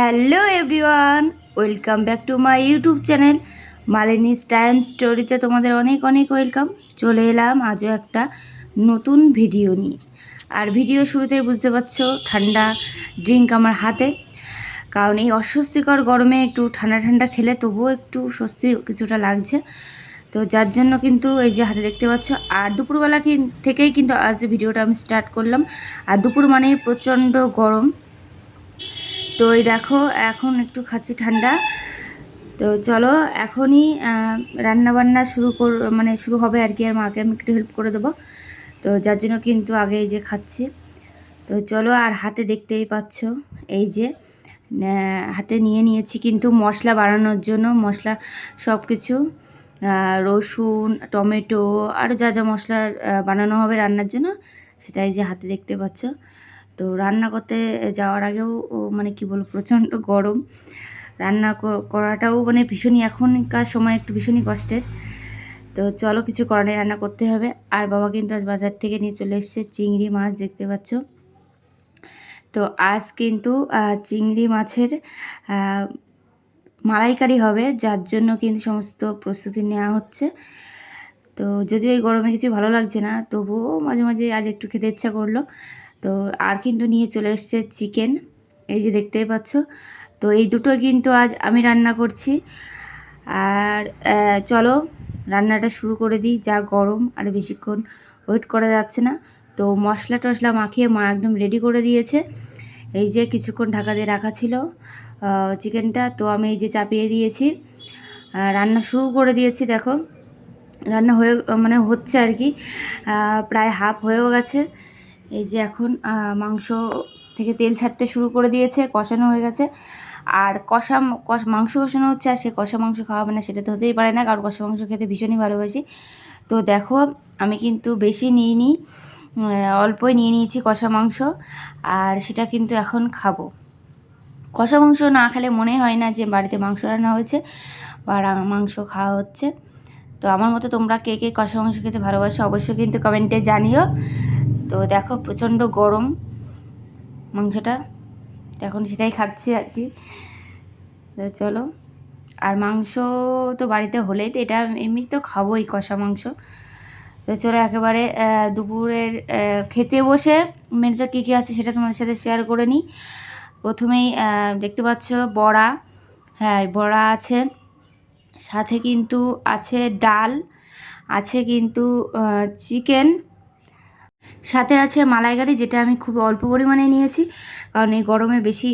Hello everyone, welcome back to my YouTube channel Malini's time স্টোরিতে তোমাদের অনেক অনেক ওয়েলকাম। চলে এলাম আজও একটা নতুন ভিডিও নিয়ে। আর ভিডিও শুরুতেই বুঝতে পারছ, ঠান্ডা ড্রিঙ্ক আমার হাতে। কারণ এই অস্বস্তিকর গরমে একটু ঠান্ডা ঠান্ডা খেলে তবুও একটু স্বস্তি কিছুটা লাগছে। তো যার জন্য কিন্তু এই যে হাতে দেখতে পাচ্ছ, আর দুপুরবেলা থেকেই কিন্তু আজ ভিডিওটা আমি স্টার্ট করলাম। আর দুপুর মানে প্রচণ্ড গরম। তো এই দেখো, এখন একটু খাচ্ছি ঠান্ডা। তো চলো, এখনই রান্না বান্না শুরু কর মানে শুরু হবে আর কি, আর মাকে আমি একটু হেল্প করে দেবো। তো যার জন্য কিন্তু আগে যে খাচ্ছি। তো চলো, আর হাতে দেখতেই পাচ্ছ, এই যে হাতে নিয়ে নিয়েছি কিন্তু মশলা বানানোর জন্য, মশলা সব কিছু রসুন, টমেটো আরও যা যা মশলা বানানো হবে রান্নার জন্য, সেটাই যে হাতে দেখতে পাচ্ছ। তো রান্না করতে যাওয়ার আগেও মানে কি বলব, প্রচণ্ড গরম। রান্না করাটাও মানে ভীষণই এখনকার সময় একটু ভীষণই কষ্টের। তো চলো কিছু করার নেই রান্না করতে হবে। আর বাবা কিন্তু আজ বাজার থেকে নিয়ে চলে এসেছে চিংড়ি মাছ, দেখতে পাচ্ছ। তো আজ কিন্তু চিংড়ি মাছের মালাইকারি হবে, যার জন্য কিন্তু সমস্ত প্রস্তুতি নেওয়া হচ্ছে। তো যদিও এই গরমে কিছু ভালো লাগছে না, তবুও মাঝে মাঝে আজ একটু খেতে ইচ্ছা করল। তো আর কিন্তু নিয়ে চলে এসছে চিকেন এই যে দেখতেই পাচ্ছ। তো এই দুটো কিন্তু আজ আমি রান্না করছি। আর চলো রান্নাটা শুরু করে দিই, যা গরম আর বেশিক্ষণ ওয়েট করা যাচ্ছে না। তো মশলা টশলা মাখিয়ে মা একদম রেডি করে দিয়েছে। এই যে কিছুক্ষণ ঢাকা দিয়ে রাখা ছিল চিকেনটা তো আমি এই যে চাপিয়ে দিয়েছি। রান্না শুরু করে দিয়েছি, দেখো। রান্না হয়ে মানে হচ্ছে আর কি। প্রায় হাফ হয়েও গেছে। এই যে এখন মাংস থেকে তেল ছাড়তে শুরু করে দিয়েছে কষানো হয়ে গেছে। আর কষা মাংস কষানো হচ্ছে আর সে কষা মাংস খাওয়া মানে সেটা তো হতেই পারে না কারণ কষা মাংস খেতে ভীষণই ভালোবাসি। তো দেখো আমি কিন্তু বেশি উম, অল্পই নিয়ে নিয়েছি কষা মাংস আর সেটা কিন্তু এখন খাব। কষা মাংস না খেলে মনে হয় না যে বাড়িতে মাংস রান্না হয়েছে বা মাংস খাওয়া হচ্ছে। তো আমার মতো তোমরা কে কে কষা মাংস খেতে ভালোবাসো অবশ্যই কিন্তু কমেন্টে জানিও। তো দেখো, প্রচণ্ড গরম মাংসটা। এখন সেটাই খাচ্ছি আর কি। চলো, আর মাংস তো বাড়িতে হলেই তো এটা এমনি তো খাবোই কষা মাংস। তো চলো একেবারে দুপুরের খেতে বসে মেনুটা কী কী আছে সেটা তোমাদের সাথে শেয়ার করে নিই। প্রথমেই দেখতে পাচ্ছ বড়া। হ্যাঁ বড়া আছে। সাথে কিন্তু আছে ডাল। আছে কিন্তু চিকেন। সাথে আছে মালাইকারি যেটা আমি খুব অল্প পরিমাণে নিয়েছি। কারণ এই গরমে বেশি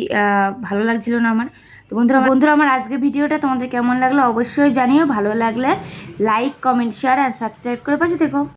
ভালো লাগছিল না আমার। তো বন্ধুরা বন্ধুরা, আমার আজকে ভিডিওটা তোমাদের কেমন লাগল অবশ্যই জানিও। ভালো লাগলে লাইক কমেন্ট শেয়ার আর সাবস্ক্রাইব করে পাচ্ছি দেখো